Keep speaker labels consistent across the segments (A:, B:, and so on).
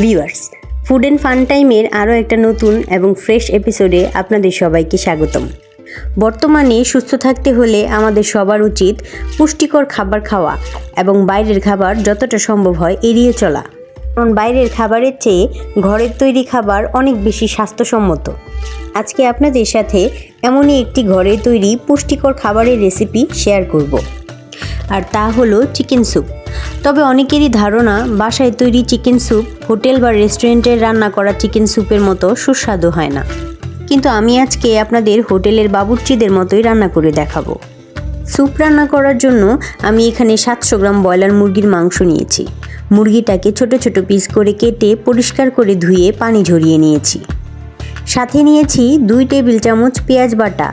A: Viewers food and fun টাইমের আরও একটা নতুন এবং ফ্রেশ এপিসোডে আপনাদের সবাইকে স্বাগতম। বর্তমানে সুস্থ থাকতে হলে আমাদের সবার উচিত পুষ্টিকর খাবার খাওয়া এবং বাইরের খাবার যতটা সম্ভব হয় এড়িয়ে চলা। কারণ বাইরের খাবারের চেয়ে ঘরের তৈরি খাবার অনেক বেশি স্বাস্থ্যসম্মত। আজকে আপনাদের সাথে এমনই একটি ঘরে তৈরি পুষ্টিকর খাবারের রেসিপি শেয়ার করব। আর তা হলো চিকেন স্যুপ তবে অনেকেরই ধারণা, বাসায় তৈরি চিকেন স্যুপ, হোটেল বা রেস্টুরেন্টের রান্না করা চিকেন স্যুপের মতো সুস্বাদু হয় না। কিন্তু আমি আজকে আপনাদের হোটেলের বাবুর্চিদের মতোই রান্না করে দেখাবো। স্যুপ রান্না করার জন্য আমি এখানে সাতশো গ্রাম ব্রয়লার মুরগির মাংস নিয়েছি। মুরগিটাকে ছোট ছোট পিস করে কেটে পরিষ্কার করে ধুয়ে পানি ঝরিয়ে নিয়েছি। সাথে নিয়েছি দুই টেবিল চামচ পেঁয়াজ বাটা,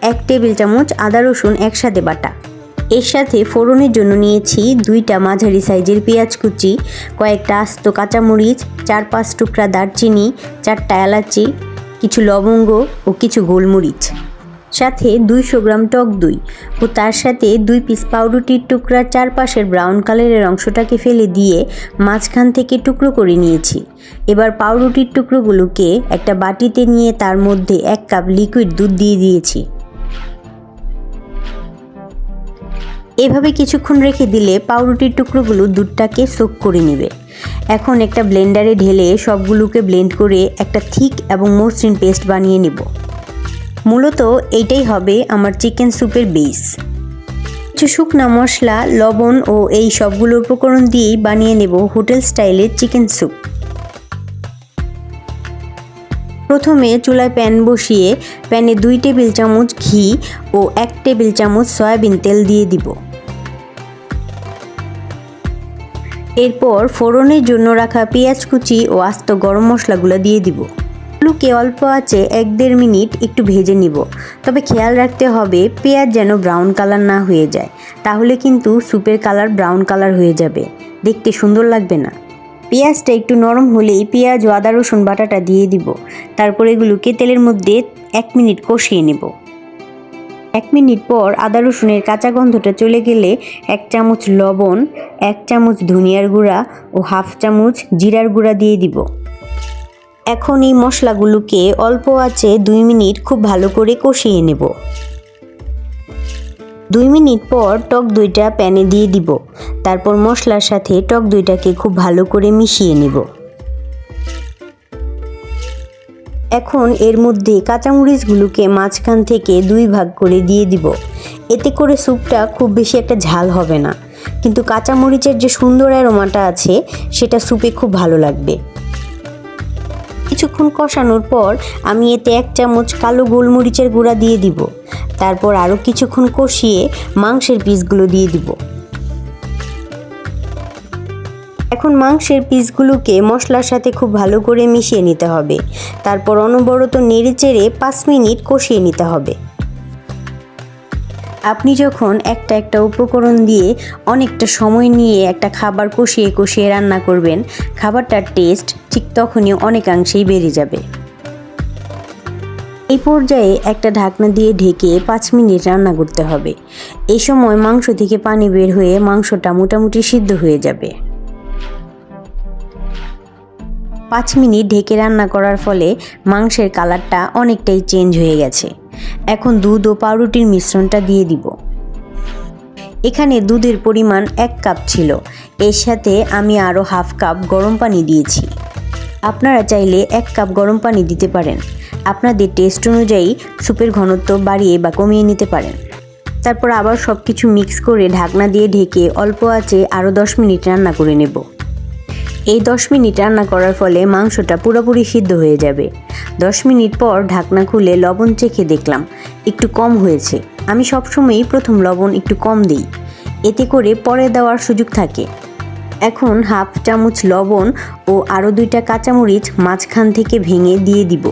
A: এক টেবিল চামচ আদা রসুন একসাথে বাটা। এর সাথে ফোড়নের জন্য নিয়েছি দুইটা মাঝারি সাইজের পেঁয়াজ কুচি, কয়েকটা আস্ত কাঁচামরিচ, চার পাঁচ টুকরা দারচিনি, চারটা এলাচি, কিছু লবঙ্গ ও কিছু গোলমরিচ। সাথে দুইশো গ্রাম টক দই ও তার সাথে দুই পিস পাউরুটির টুকরা চারপাশের ব্রাউন কালারের অংশটাকে ফেলে দিয়ে মাঝখান থেকে টুকরো করে নিয়েছি। এবার পাউরুটির টুকরোগুলোকে একটা বাটিতে নিয়ে তার মধ্যে এক কাপ লিকুইড দুধ দিয়ে দিয়েছি। এভাবে কিছুক্ষণ রেখে দিলে পাউরুটির টুকরোগুলো দুধটাকে সোক করে নেবে। এখন একটা ব্লেন্ডারে ঢেলে সবগুলোকে ব্লেন্ড করে একটা থিক এবং মসৃণ পেস্ট বানিয়ে নেব। মূলত এইটাই হবে আমার চিকেন স্যুপের বেস কিছু শুকনা মশলা, লবণ ও এই সবগুলো উপকরণ দিয়েই বানিয়ে নেব হোটেল স্টাইলের চিকেন স্যুপ প্রথমে চুলায় প্যান বসিয়ে প্যানে দুই টেবিল চামচ ঘি ও এক টেবিল চামচ সয়াবিন তেল দিয়ে দিব। এরপর ফোড়নের জন্য রাখা পেঁয়াজ কুচি ও আস্ত গরম মশলাগুলো দিয়ে দিব। আলুকে অল্প আছে এক দেড় মিনিট একটু ভেজে নিব। তবে খেয়াল রাখতে হবে পেঁয়াজ যেন ব্রাউন কালার না হয়ে যায়। তাহলে কিন্তু স্যুপের কালার ব্রাউন কালার হয়ে যাবে। দেখতে সুন্দর লাগবে না। পেঁয়াজটা একটু নরম হলেই পেঁয়াজ ও আদা রসুন বাটাটা দিয়ে দিব। তারপর এগুলোকে তেলের মধ্যে এক মিনিট কষিয়ে নেব। এক মিনিট পর আদা রসুনের কাঁচা গন্ধটা চলে গেলে এক চামচ লবণ, এক চামচ ধনিয়ার গুঁড়া ও হাফ চামচ জিরার গুঁড়া দিয়ে দিব। এখন এই মশলাগুলোকে অল্প আঁচে দুই মিনিট খুব ভালো করে কষিয়ে নেব। দুই মিনিট পর টক দইটা প্যানে দিয়ে দিব। তারপর মশলার সাথে টক দইটাকে খুব ভালো করে মিশিয়ে নেব। এখন এর মধ্যে কাঁচামরিচগুলোকে মাঝখান থেকে দুই ভাগ করে দিয়ে দিব। এতে করে স্যুপটা খুব বেশি একটা ঝাল হবে না। কিন্তু কাঁচামরিচের যে সুন্দর অ্যারোমাটা আছে, সেটা স্যুপে খুব ভালো লাগবে। কিছুক্ষণ কষানোর পর আমি এতে এক চামচ কালো গোলমরিচের গুঁড়া দিয়ে দিব। তারপর আরও কিছুক্ষণ কষিয়ে মাংসের পিসগুলো দিয়ে দিব। এখন মাংসের পিসগুলোকে মশলার সাথে খুব ভালো করে মিশিয়ে নিতে হবে। তারপর অনবরত নেড়ে চেড়ে পাঁচ মিনিট কষিয়ে নিতে হবে। আপনি যখন একটা একটা উপকরণ দিয়ে অনেকটা সময় নিয়ে একটা খাবার কষিয়ে কষিয়ে রান্না করবেন, খাবারটার টেস্ট ঠিক তখনই অনেকাংশেই বেড়ে যাবে। এই পর্যায়ে একটা ঢাকনা দিয়ে ঢেকে পাঁচ মিনিট রান্না করতে হবে। এই সময় মাংস থেকে পানি বের হয়ে মাংসটা মোটামুটি সিদ্ধ হয়ে যাবে। পাঁচ মিনিট ঢেকে রান্না করার ফলে মাংসের কালারটা অনেকটাই চেঞ্জ হয়ে গেছে। এখন দুধ ও পাউরুটির মিশ্রণটা দিয়ে দিব। এখানে দুধের পরিমাণ এক কাপ ছিল। এর সাথে আমি আরও হাফ কাপ গরম পানি দিয়েছি। আপনারা চাইলে এক কাপ গরম পানি দিতে পারেন। আপনাদের টেস্ট অনুযায়ী স্যুপের ঘনত্ব বাড়িয়ে বা কমিয়ে নিতে পারেন। তারপর আবার সব কিছু মিক্স করে ঢাকনা দিয়ে ঢেকে অল্প আঁচে আরও দশ মিনিট রান্না করে নেব। এই দশ মিনিট রান্না করার ফলে মাংসটা পুরোপুরি সিদ্ধ হয়ে যাবে। দশ মিনিট পর ঢাকনা খুলে লবণ চেখে দেখলাম, একটু কম হয়েছে। আমি সবসময়ই প্রথম লবণ একটু কম দিই। এতে করে পরে দেওয়ার সুযোগ থাকে। এখন হাফ চামচ লবণ ও আরও দুইটা কাঁচামরিচ মাঝখান থেকে ভেঙে দিয়ে দিব।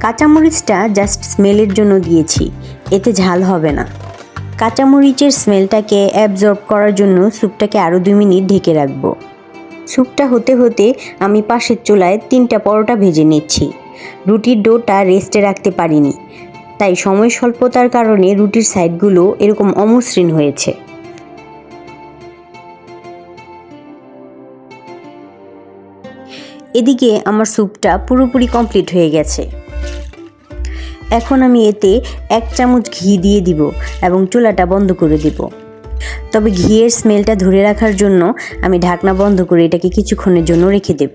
A: কাঁচামরিচটা জাস্ট স্মেলের জন্য দিয়েছি, এতে ঝাল হবে না। কাঁচামরিচের স্মেলটাকে অ্যাবজর্ব করার জন্য স্যুপটাকে আরও দুই মিনিট ঢেকে রাখব। স্যুপটা হতে হতে আমি পাশের চুলায় তিনটা পরোটা ভেজে নিচ্ছি। রুটির ডোটা রেস্টে রাখতে পারিনি। তাই সময় স্বল্পতার কারণে রুটির সাইডগুলো এরকম অমসৃণ হয়েছে। এদিকে আমার স্যুপটা পুরোপুরি কমপ্লিট হয়ে গেছে। এখন আমি এতে এক চামচ ঘি দিয়ে দিব এবং চুলাটা বন্ধ করে দিব। তবে ঘিয়ের স্মেলটা ধরে রাখার জন্য আমি ঢাকনা বন্ধ করে এটাকে কিছুক্ষণের জন্য রেখে দেব।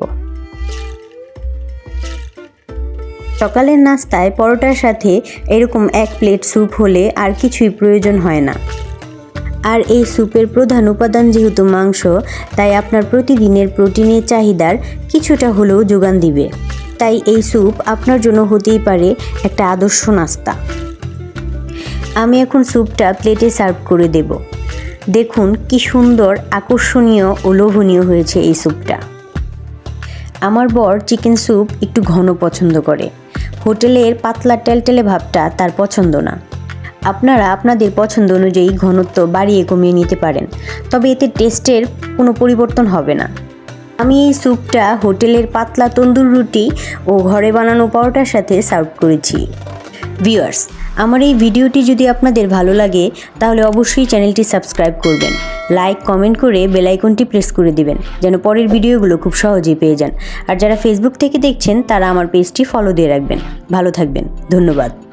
A: সকালের নাস্তায় পরোটার সাথে এরকম এক প্লেট স্যুপ হলে আর কিছুই প্রয়োজন হয় না। আর এই স্যুপের প্রধান উপাদান যেহেতু মাংস, তাই আপনার প্রতিদিনের প্রোটিনের চাহিদার কিছুটা হলেও যোগান দিবে। তাই এই স্যুপ আপনার জন্য হতেই পারে একটা আদর্শ নাস্তা। আমি এখন স্যুপটা প্লেটে সার্ভ করে দেব। দেখুন কি সুন্দর, আকর্ষণীয় ও লোভনীয় হয়েছে এই স্যুপটা। আমার বর চিকেন স্যুপ একটু ঘন পছন্দ করে। হোটেলের পাতলা টেলটেলে ভাবটা তার পছন্দ না। আপনারা আপনাদের পছন্দ অনুযায়ী ঘনত্ব বাড়িয়ে কমিয়ে নিতে পারেন, তবে এতে টেস্টের কোনো পরিবর্তন হবে না। আমি এই স্যুপটা হোটেলের পাতলা তন্দুর রুটি ও ঘরে বানানো পরোটার সাথে সার্ভ করেছি। ভিউয়ার্স আমার এই ভিডিওটি যদি আপনাদের ভালো লাগে, তাহলে অবশ্যই চ্যানেলটি সাবস্ক্রাইব করবেন। লাইক, কমেন্ট করে বেলাইকনটি প্রেস করে দিবেন, যেন পরের ভিডিওগুলো খুব সহজেই পেয়ে যান। আর যারা ফেসবুক থেকে দেখছেন, তারা আমার পেজটি ফলো দিয়ে রাখবেন। ভালো থাকবেন। ধন্যবাদ।